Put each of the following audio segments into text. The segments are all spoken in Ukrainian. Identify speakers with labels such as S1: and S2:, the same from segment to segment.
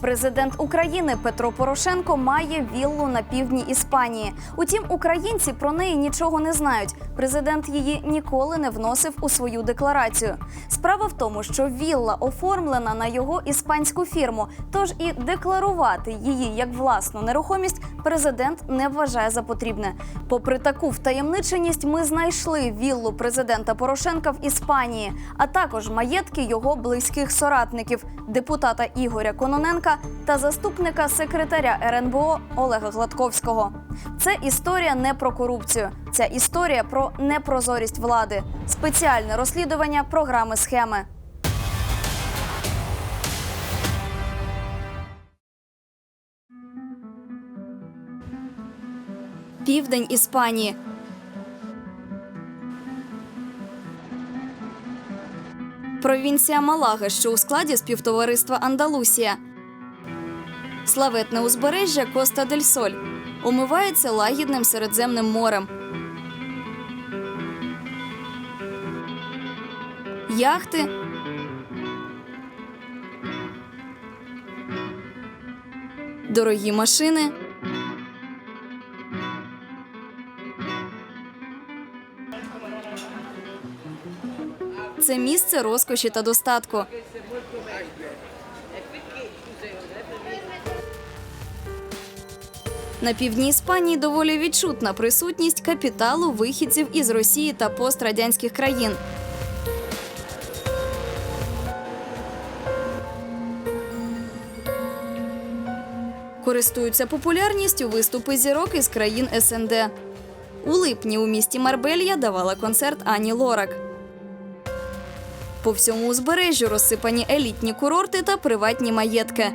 S1: Президент України Петро Порошенко має віллу на півдні Іспанії. Утім, українці про неї нічого не знають. Президент її ніколи не вносив у свою декларацію. Справа в тому, що вілла оформлена на його іспанську фірму, тож і декларувати її як власну нерухомість президент не вважає за потрібне. Попри таку втаємниченість, ми знайшли віллу президента Порошенка в Іспанії, а також маєтки його близьких соратників, депутата Ігоря Кононенка та заступника секретаря РНБО Олега Гладковського. Це історія не про корупцію, ця історія про непрозорість влади, спеціальне розслідування програми схеми. Південь Іспанії. Провінція Малага, що у складі співтовариства Андалусія. Славетне узбережжя Коста дель Соль омивається лагідним Середземним морем. Яхти. Дорогі машини. Це місце розкоші та достатку. На півдні Іспанії доволі відчутна присутність капіталу вихідців із Росії та пострадянських країн. Користуються популярністю виступи зірок із країн СНД. У липні у місті Марбелья давала концерт Ані Лорак. По всьому узбережжю розсипані елітні курорти та приватні маєтки.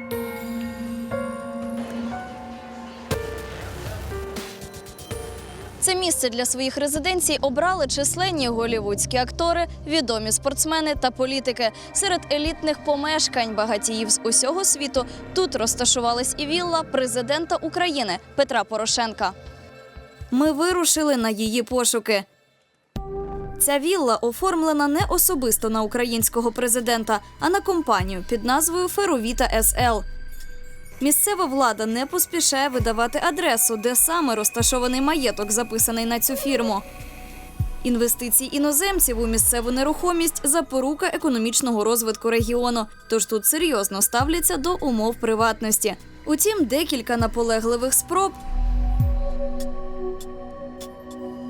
S1: Це місце для своїх резиденцій обрали численні голівудські актори, відомі спортсмени та політики. Серед елітних помешкань багатіїв з усього світу тут розташувалась і вілла президента України Петра Порошенка. Ми вирушили на її пошуки. Ця вілла оформлена не особисто на українського президента, а на компанію під назвою Феровіта СЛ. Місцева влада не поспішає видавати адресу, де саме розташований маєток, записаний на цю фірму. Інвестиції іноземців у місцеву нерухомість запорука економічного розвитку регіону. Тож тут серйозно ставляться до умов приватності. Утім, декілька наполегливих спроб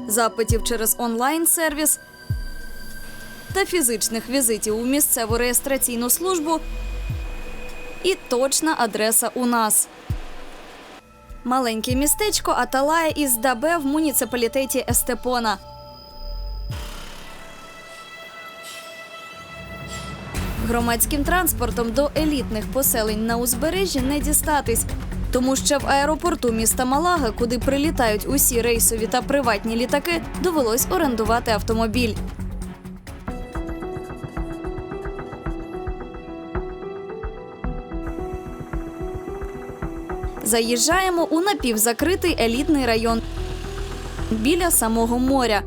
S1: запитів через онлайн-сервіс та фізичних візитів у місцеву реєстраційну службу і точна адреса у нас. Маленьке містечко Аталая із Дабе в муніципалітеті Естепона. Громадським транспортом до елітних поселень на узбережжі не дістатись, тому що в аеропорту міста Малага, куди прилітають усі рейсові та приватні літаки, довелось орендувати автомобіль. Заїжджаємо у напівзакритий елітний район біля самого моря.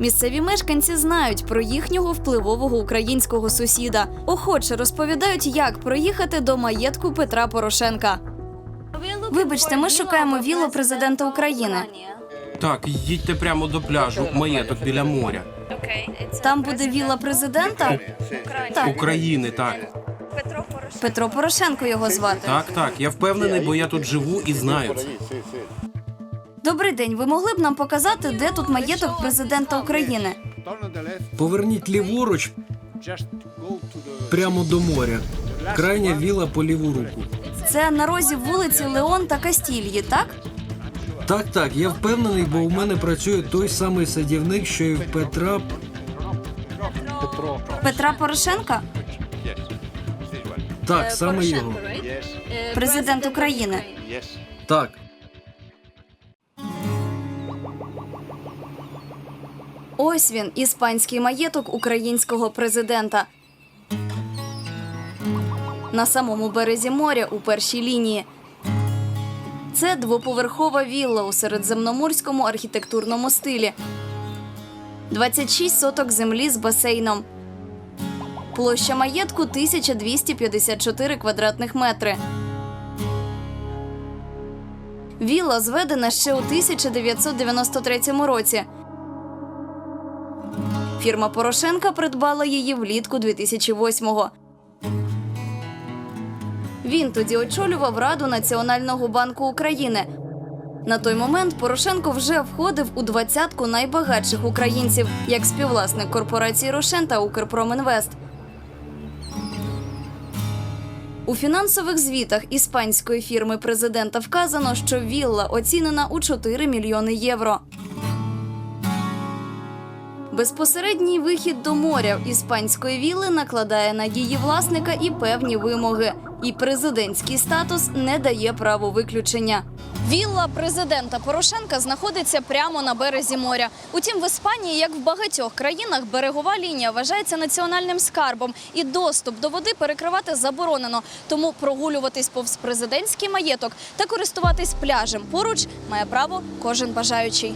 S1: Місцеві мешканці знають про їхнього впливового українського сусіда. Охоче розповідають, як проїхати до маєтку Петра Порошенка. Вибачте, ми шукаємо віллу президента України.
S2: Так, їдьте прямо до пляжу, маєток біля моря.
S1: Там буде вілла президента. Так,
S2: України, так.
S1: Петро Порошенко його звати.
S2: Так, так. Я впевнений, бо я тут живу і знаю це.
S1: Добрий день. Ви могли б нам показати, де тут маєток президента України?
S3: Поверніть ліворуч прямо до моря. Крайня віла по ліву руку.
S1: Це на розі вулиці Леон та Кастільї, так?
S3: Так, так, я впевнений, бо у мене працює той самий садівник, що і в Петра.
S1: Петра Порошенка,
S3: Так, саме його.
S1: президент України.
S3: Так.
S1: Ось він, іспанський маєток українського президента. На самому березі моря у першій лінії. Це двоповерхова вілла у середземноморському архітектурному стилі. 26 соток землі з басейном. Площа маєтку 1254 квадратних метри. Вілла зведена ще у 1993 році. Фірма Порошенка придбала її влітку 2008-го. Він тоді очолював Раду Національного банку України. На той момент Порошенко вже входив у двадцятку найбагатших українців як співвласник корпорації Рошен та Укрпромінвест. У фінансових звітах іспанської фірми президента вказано, що вілла оцінена у 4 мільйони євро. Безпосередній вихід до моря іспанської вілли накладає на її власника і певні вимоги. І президентський статус не дає право виключення. Вілла президента Порошенка знаходиться прямо на березі моря. Утім, в Іспанії, як в багатьох країнах, берегова лінія вважається національним скарбом, і доступ до води перекривати заборонено. Тому прогулюватись повз президентський маєток та користуватись пляжем поруч має право кожен бажаючий.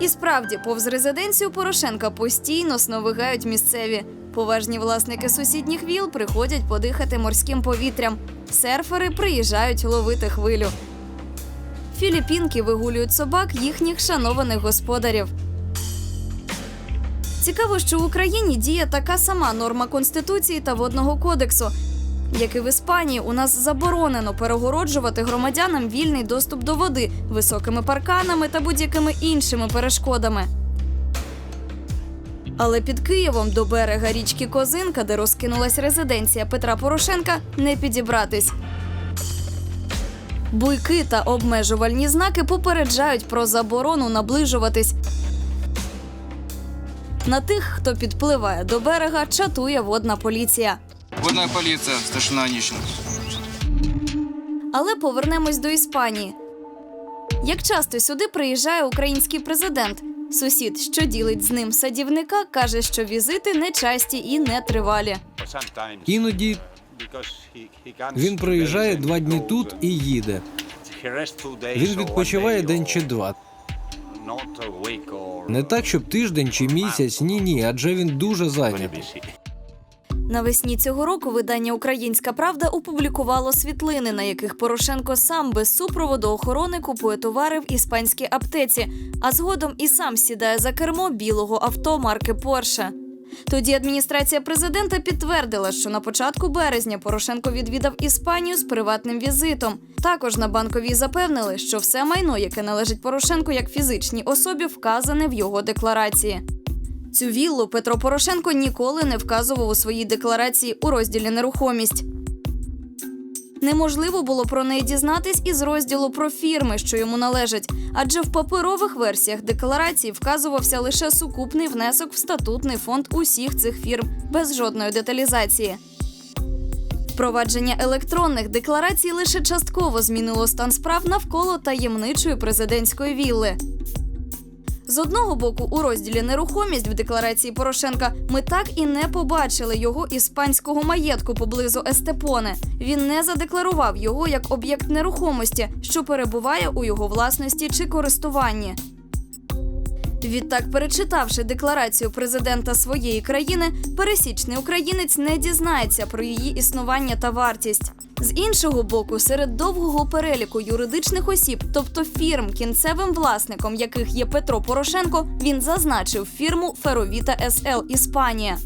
S1: І справді, повз резиденцію Порошенка постійно сновигають місцеві. Поважні власники сусідніх віл приходять подихати морським повітрям. Серфери приїжджають ловити хвилю. Філіппінки вигулюють собак їхніх шанованих господарів. Цікаво, що в Україні діє така сама норма Конституції та водного кодексу. Як і в Іспанії, у нас заборонено перегороджувати громадянам вільний доступ до води високими парканами та будь-якими іншими перешкодами. Але під Києвом до берега річки Козинка, де розкинулась резиденція Петра Порошенка, не підібратись. Буйки та обмежувальні знаки попереджають про заборону наближуватись. На тих, хто підпливає до берега, чатує водна поліція.
S4: Водная полиция, старшина Онищенко.
S1: Але повернемось до Іспанії. Як часто сюди приїжджає український президент? Сусід, що ділить з ним садівника, каже, що візити нечасті і нетривалі.
S3: Іноді він приїжджає два дні тут і їде. Він відпочиває день чи два. Не так, щоб тиждень чи місяць. Ні, ні, адже він дуже зайнятий.
S1: Навесні цього року видання Українська Правда опублікувало світлини, на яких Порошенко сам без супроводу охорони купує товари в іспанській аптеці, а згодом і сам сідає за кермо білого авто марки Порше. Тоді адміністрація президента підтвердила, що на початку березня Порошенко відвідав Іспанію з приватним візитом. Також на банковій запевнили, що все майно, яке належить Порошенку як фізичній особі, вказане в його декларації. Цю віллу Петро Порошенко ніколи не вказував у своїй декларації у розділі нерухомість. Неможливо було про неї дізнатись із розділу про фірми, що йому належать, адже в паперових версіях декларації вказувався лише сукупний внесок в статутний фонд усіх цих фірм без жодної деталізації. Впровадження електронних декларацій лише частково змінило стан справ навколо таємничої президентської вілли. З одного боку, у розділі нерухомість в декларації Порошенка ми так і не побачили його іспанського маєтку поблизу Естепоне. Він не задекларував його як об'єкт нерухомості, що перебуває у його власності чи користуванні. Відтак, перечитавши декларацію президента своєї країни, пересічний українець не дізнається про її існування та вартість. З іншого боку, серед довгого переліку юридичних осіб, тобто фірм, кінцевим власником яких є Петро Порошенко, він зазначив фірму Феровіта СЛ Іспанія.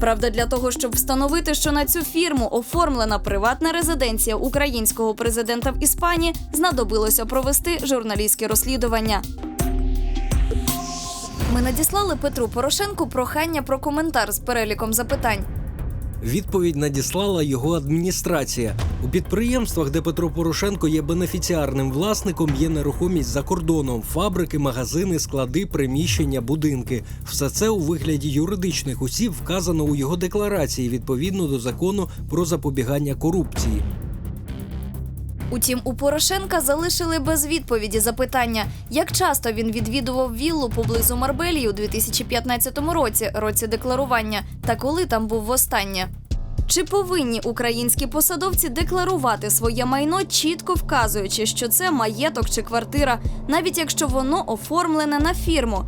S1: Правда, для того, щоб встановити, що на цю фірму оформлена приватна резиденція українського президента в Іспанії, знадобилося провести журналістське розслідування. Ми надіслали Петру Порошенку прохання про коментар з переліком запитань.
S3: Відповідь надіслала його адміністрація. У підприємствах, де Петро Порошенко є бенефіціарним власником, є нерухомість за кордоном, фабрики, магазини, склади, приміщення, будинки. Все це у вигляді юридичних осіб вказано у його декларації відповідно до закону про запобігання корупції.
S1: Утім, у Порошенка залишили без відповіді запитання, як часто він відвідував віллу поблизу Марбелії у 2015 році, році декларування, та коли там був востаннє. Чи повинні українські посадовці декларувати своє майно, чітко вказуючи, що це маєток чи квартира, навіть якщо воно оформлене на фірму?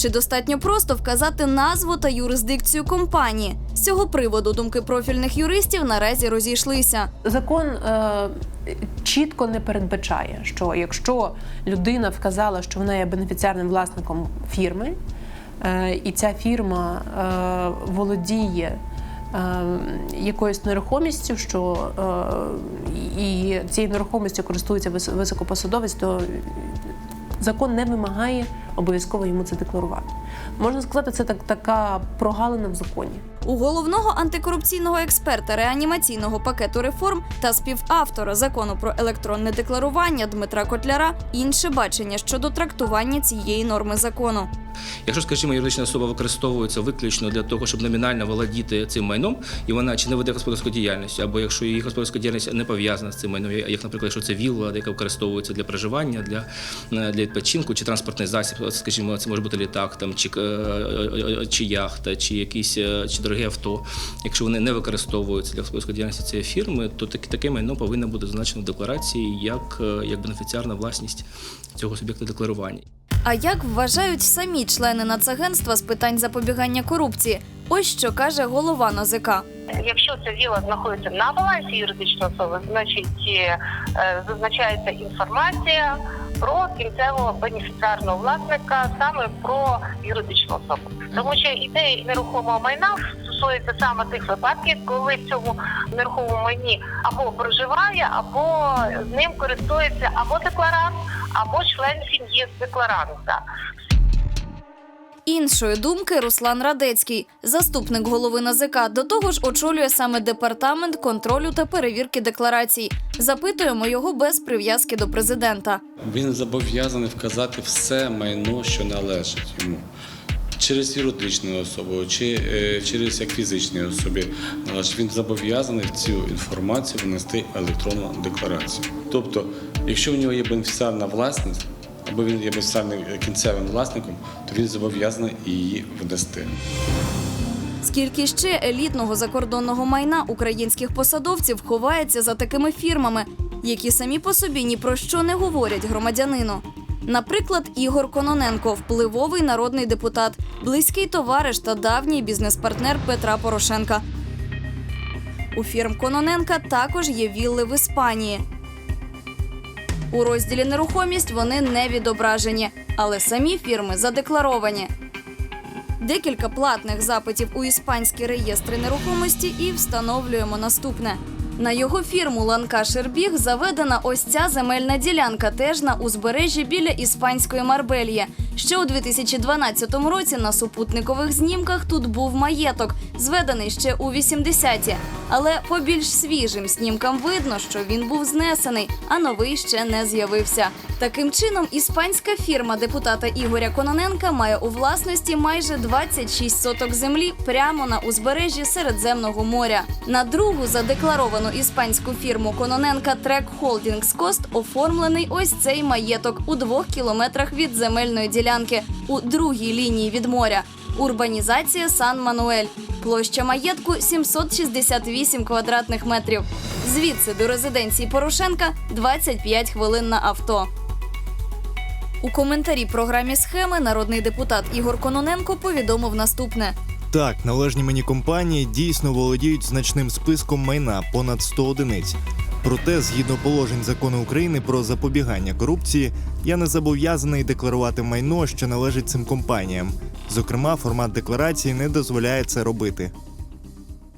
S1: Чи достатньо просто вказати назву та юрисдикцію компанії? З цього приводу думки профільних юристів наразі розійшлися.
S5: Закон е, чітко не передбачає, що якщо людина вказала, що вона є бенефіціарним власником фірми, е, і ця фірма е, володіє е, якоюсь нерухомістю, що е, і цією нерухомістю користується вис- високопосадовець, то закон не вимагає обов'язково йому це декларувати. Можна сказати, це так, така прогалина в законі.
S1: У головного антикорупційного експерта реанімаційного пакету реформ та співавтора закону про електронне декларування Дмитра Котляра інше бачення щодо трактування цієї норми закону.
S6: Якщо, скажімо, юридична особа використовується виключно для того, щоб номінально володіти цим майном, і вона чи не веде господарську діяльність, або якщо її господарська діяльність не пов'язана з цим майном, як, наприклад, якщо це вілла, яка використовується для проживання, для, е, для відпочинку, чи транспортний засіб, скажімо, це може бути літак, там, чи, е, е, чи яхта, чи якісь чи дороге авто. Якщо вони не використовуються для господарської діяльності цієї фірми, то таке, таке майно повинно бути зазначено в декларації як, як бенефіціарна власність цього суб'єкта декларування.
S1: А як вважають самі члени Нацагентства з питань запобігання корупції? Ось що каже голова НАЗК.
S7: Якщо ця віла знаходиться на балансі юридичної особи, значить е, зазначається інформація про кінцевого бенефіціарного власника, саме про юридичну особу. Тому що ідея нерухомого майна стосується саме тих випадків, коли в цьому нерухомому майні або проживає, або з ним користується або декларант, або член сім'ї декларанта.
S1: Іншої думки Руслан Радецький, заступник голови НАЗК, до того ж очолює саме департамент контролю та перевірки декларацій. Запитуємо його без прив'язки до президента.
S8: Він зобов'язаний вказати все майно, що належить йому. Через юридичну особу чи е, через як фізичній особі належить. Він зобов'язаний цю інформацію внести електронну декларацію. Тобто, якщо в нього є бенефіціарна власність, або він є бенефіціарним е, кінцевим власником, то він зобов'язаний її внести.
S1: Скільки ще елітного закордонного майна українських посадовців ховається за такими фірмами, які самі по собі ні про що не говорять громадянину. Наприклад, Ігор Кононенко, впливовий народний депутат, близький товариш та давній бізнес-партнер Петра Порошенка. У фірм Кононенка також є вілли в Іспанії. У розділі нерухомість вони не відображені, але самі фірми задекларовані. Декілька платних запитів у іспанські реєстри нерухомості і встановлюємо наступне. На його фірму Ланка Шербіг заведена ось ця земельна ділянка, теж на узбережжі біля іспанської Марбельї. Ще у 2012 році на супутникових знімках тут був маєток, зведений ще у 80-ті. Але по більш свіжим снімкам видно, що він був знесений, а новий ще не з'явився. Таким чином, іспанська фірма депутата Ігоря Кононенка має у власності майже 26 соток землі прямо на узбережжі Середземного моря. На другу задекларовану іспанську фірму Кононенка Трек Холдінгс Кост оформлений ось цей маєток у двох кілометрах від земельної ділянки у другій лінії від моря. Урбанізація Сан Мануель. Площа маєтку 768 квадратних метрів. Звідси до резиденції Порошенка 25 хвилин на авто. У коментарі програмі схеми народний депутат Ігор Кононенко повідомив наступне:
S9: Так, належні мені компанії дійсно володіють значним списком майна понад 100 одиниць. Проте, згідно положень закону України про запобігання корупції, я не зобов'язаний декларувати майно, що належить цим компаніям. Зокрема, формат декларації не дозволяє це робити.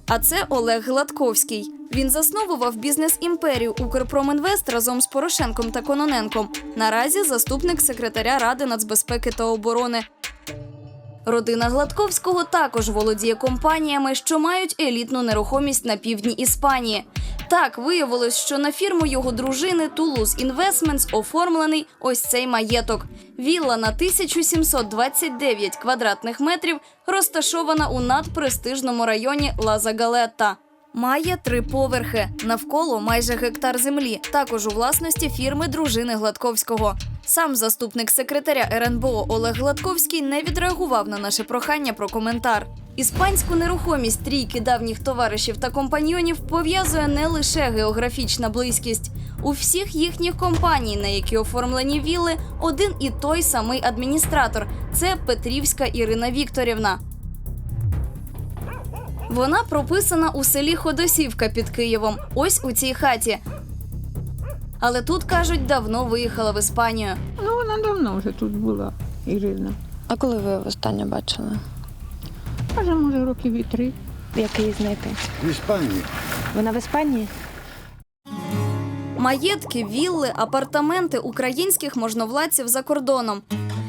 S1: А це Олег Гладковський. Він засновував бізнес-імперію Укрпромінвест разом з Порошенком та Кононенком. Наразі заступник секретаря Ради нацбезпеки та оборони. Родина Гладковського також володіє компаніями, що мають елітну нерухомість на півдні Іспанії. Так виявилось, що на фірму його дружини Тулус Інвестментс оформлений ось цей маєток. Вілла на 1729 квадратних метрів розташована у надпрестижному районі Лаза Галетта. Має три поверхи. Навколо майже гектар землі, також у власності фірми дружини Гладковського. Сам заступник секретаря РНБО Олег Гладковський не відреагував на наше прохання про коментар. Іспанську нерухомість трійки давніх товаришів та компаньйонів пов'язує не лише географічна близькість. У всіх їхніх компаній, на які оформлені вілли, один і той самий адміністратор це Петрівська Ірина Вікторівна. Вона прописана у селі Ходосівка під Києвом. Ось у цій хаті. Але тут кажуть, давно виїхала в Іспанію.
S10: Ну, вона давно вже тут була, Ірина.
S11: А коли ви востаннє бачили?
S10: Каже, може, років і три.
S11: Як її знайти?
S12: В Іспанії.
S11: Вона в Іспанії?
S1: Маєтки, вілли, апартаменти українських можновладців за кордоном.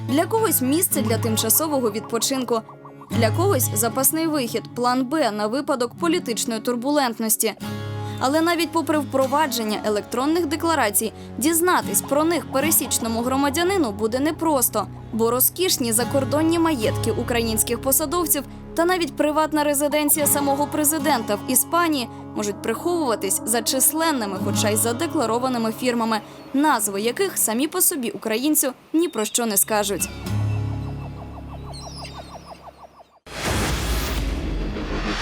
S1: Для когось місце для тимчасового відпочинку, для когось запасний вихід, план Б на випадок політичної турбулентності. Але навіть попри впровадження електронних декларацій, дізнатись про них пересічному громадянину буде непросто, бо розкішні закордонні маєтки українських посадовців та навіть приватна резиденція самого президента в Іспанії можуть приховуватись за численними, хоча й задекларованими фірмами, назви яких самі по собі українцю ні про що не скажуть.